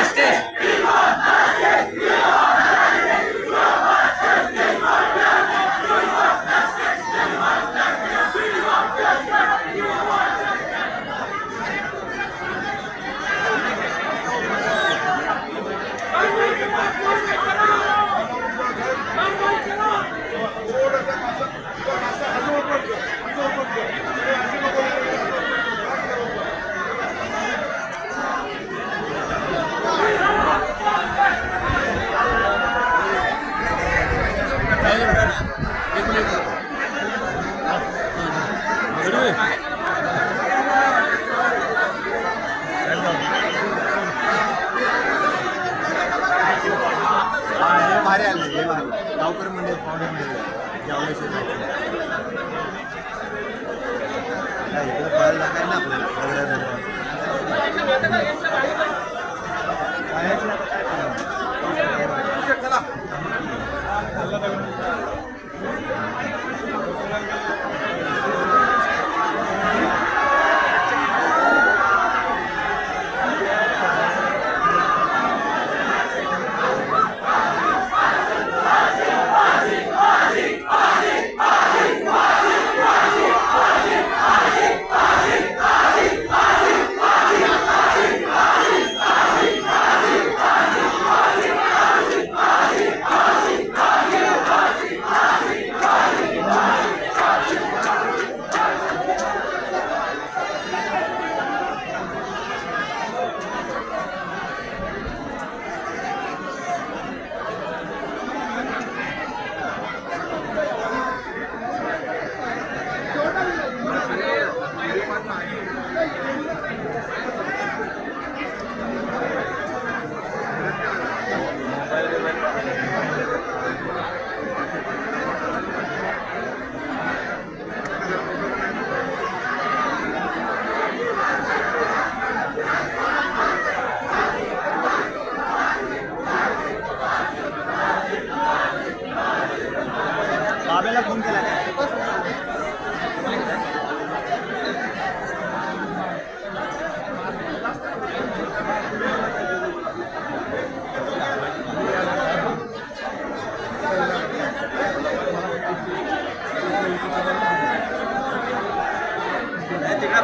Watch this. para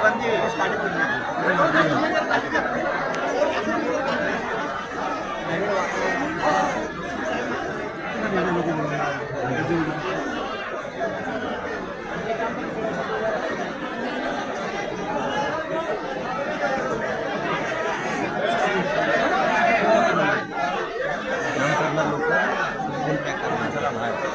வந்து start பண்ணுங்க Gracias.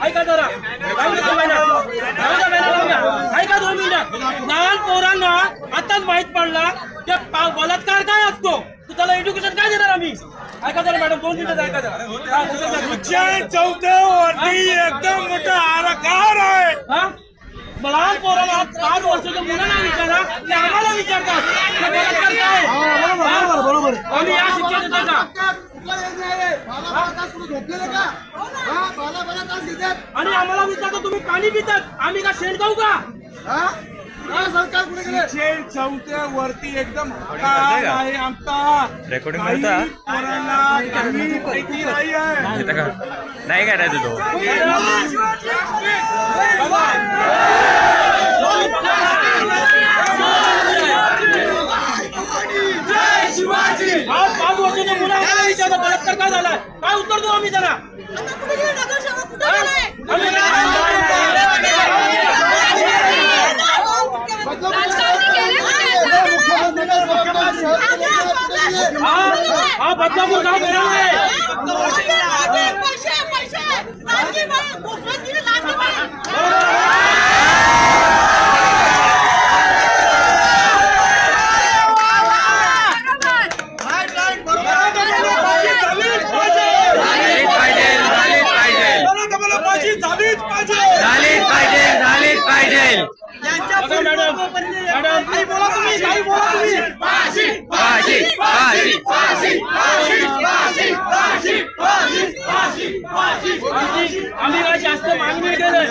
ऐका जरा. ऐका दोन मिनिटं. लहान पोरांना आताच माहीत पडला की पा- बलात्कार काय असतो? तू त्याला एज्युकेशन काय देणार आम्ही? ऐका जरा मॅडम दोन मिनिटं ऐका जरा. शिक्षण चौथ्यावरती एकदम मोठा आराकार आहे. हा? लहान पोराला पाच वर्षाच्या मुलांना विचारा ते आम्हाला विचारतात. की बलात्कार काय? आहे? हा? आम्ही या शिक्षण देतो. का? आणि आम्हाला विचारतो तुम्ही पाणी पितात? आम्ही का शेण खाऊ का? तिथे चौथ्या वरती एकदम आहे आमचा. रेकॉर्डिंग काही करता? पोरांना काही माहिती नाही आहे का? नाही काढायचं तो पाच वर्षाच्या मुलाला विचारलं बलात्कार काय झाला काय उत्तर देऊ आम्ही त्यांना आता कुठे गेले नगरसेवक कुठे गेले? आम्ही राजकारणी गेले कुठे? हा हा बदलापूर गाव गेलेला आहे पैसे पैसे लाटकी बाई, घोषणागिरी लाटकी बाई. झालीच पाहिजे झालीच पाहिजे झालीच पाहिजे झालीच पाहिजे झालीच पाहिजे बघा मॅडम मॅडम काही बोला तुम्ही काही बोला तुम्ही फाशी फाशी आमची- आम्ही काय जास्त मागणी केलंय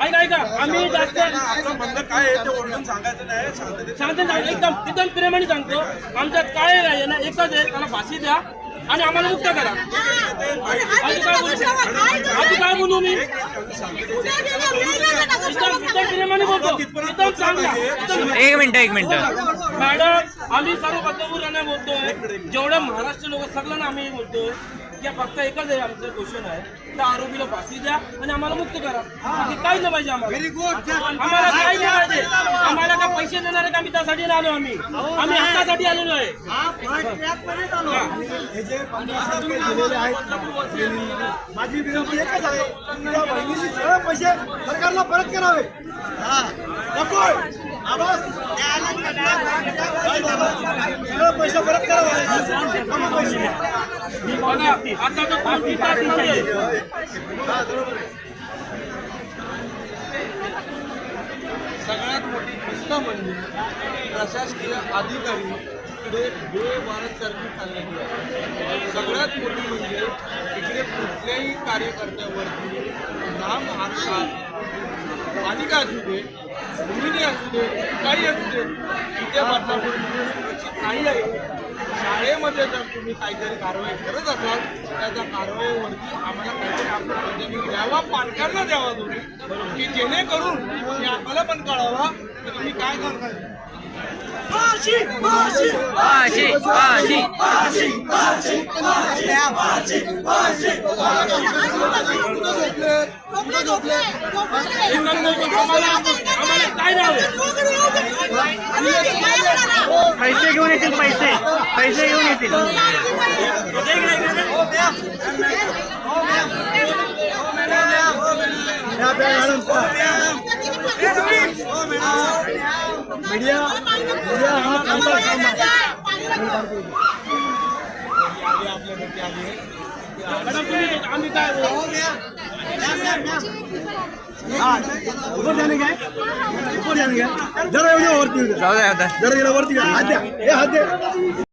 ऐका ऐका आम्ही जास्त आमचं म्हणणं काय आहे ते ओरडून सांगायचं नाही शांततेत सांगते सांगते एकदम एकदम प्रेमाने सांगतो. आमच्यात काय आहे ना एकच आहे त्याला फाशी द्या. आणि आम्हाला मुक्त करा. आधी काय बोलू काय बोलू मी एक मिनिट एक मिनिट. मॅडम आम्ही सर्व बदलापूरांना बोलतोय. जेवढं महाराष्ट्र लोक सगळ्यांना आम्ही बोलतोय की फक्त एकच आहे आमचं क्वेश्चन आहे. त्या आरोपीला फाशी द्या आणि आम्हाला मुक्त करा. बाकी काही नाही पाहिजे आम्हाला. आम्हाला काही नाही पाहिजे. आम्हाला काय पैसे देणार आहे का? आम्ही त्यासाठी नाही आलो आम्ही. आम्ही हक्कासाठी आलेलो आहे. हे जे पन्नास रुपये दिलेले आहेत. माझी विनंती एकच आहे त्या बहिणीचे सगळे पैसे सरकारला परत करावे. नकोय आवाज. सगळे पैसे परत करावे. कमी पैसे. सगळ्यात मोठी गोष्ट म्हणजे प्रशासकीय अधिकारी इकडे भारत चाललेली आहे. सगळ्यात मोठी म्हणजे इकडे कुठल्याही कार्यकर्त्यावरती नाम हातात पालिका असू दे मुलीने असू दे काही असू दे इथे बदलापूर काही आहे. शाळेमध्ये जर तुम्ही काहीतरी कारवाई करत असाल तर त्या कारवाईवरती आम्हाला काहीतरी आपण द्यावा पालकांना द्यावा तुम्ही की जेणेकरून आम्हाला पण कळावा की तुम्ही काय करताय पैसे घेऊन येतील पैसे. पैसे घेऊन येतील. बाई. मीडिया मीडिया हा आम्ही काय ऊपर जाने ऊपर जाने जरा वरती जरा गेला वरती हात द्या हे हात द्या